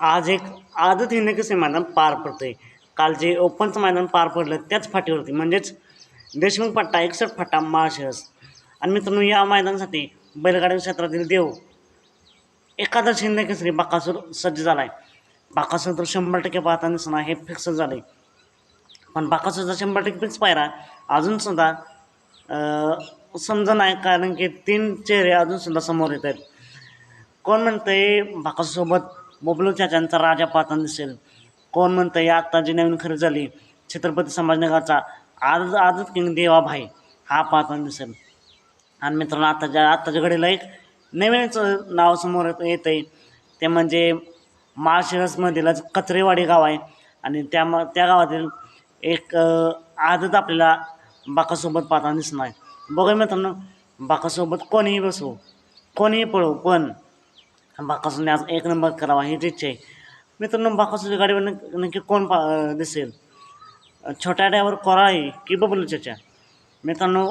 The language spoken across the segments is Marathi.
आज एक आजच हिंदकेसरी मैदान पार पडतं आहे काल जे ओपनचं मैदान पार पडलं त्याच फाटीवरती म्हणजेच देशमुख पट्टा एकसठ फाटा माळशिरस. आणि मित्रांनो या मैदानासाठी बैलगाडी क्षेत्रातील देव एकादश हिंदकेसरी बाकासूर सज्ज झाला आहे बाकासूर तर शंभर टक्के पाहताना दिसणार हे फिक्स झालं आहे पण बाकासूरचा शंभर टक्के फिक्स पायरा अजूनसुद्धा समजा नाही कारण की तीन चेहरे अजूनसुद्धा समोर येत आहेत. कोण म्हणतंय बाकासोबत बबलू चाचांचा राजा पाहताना दिसेल कोण म्हणतंय आत्ता जी नवीन खरेदी झाली छत्रपती संभाजीनगरचा आज आजच किंग देवा भाई हा पाहताना दिसेल. आणि मित्रांनो आत्ताच्या आत्ताच्या घडीला एक नवीनच नाव समोर येत आहे ते म्हणजे माळशिरसमधीलच कचरेवाडी गाव आहे. आणि त्या म त्या गावातील एक आजच आपल्याला बाकासोबत पाहताना दिसणार आहे. बघा मित्रांनो बाकासोबत कोणीही बसू कोणीही पळू पण बाकासूरने आज एक नंबर करावा हीच इच्छा आहे. मित्रांनो बाकासूरच्या गाडीवर नक्की कोण पा दिसेल? छोट्या ड्रायव्हर कोराळी की बबलू चाचा मित्रांनो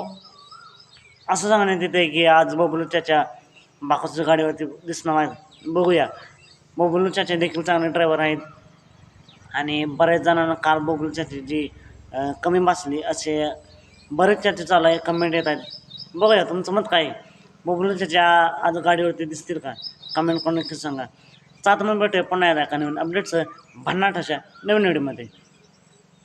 असं सांगण्यात येते की आज बबलू चाचा बाकासूरच्या गाडीवरती दिसणार आहेत बघूया. बबलू चाचा देखील चांगले ड्रायव्हर आहेत. आणि बऱ्याच जणांना काल बबलू चाची जी कमी बसली असे बरेच चर्चा चालू आहे कमेंट येत आहेत. बघूया तुमचं मत काय आहे? बबलू चाचा आज गाडीवरती दिसतील का? कमेंट करून नक्की सांगा. सात नंबर भेटूया पुन्हा एकदा एका नवीन अपडेट्स भन्नाट अशा नवीन व्हिडिओमध्ये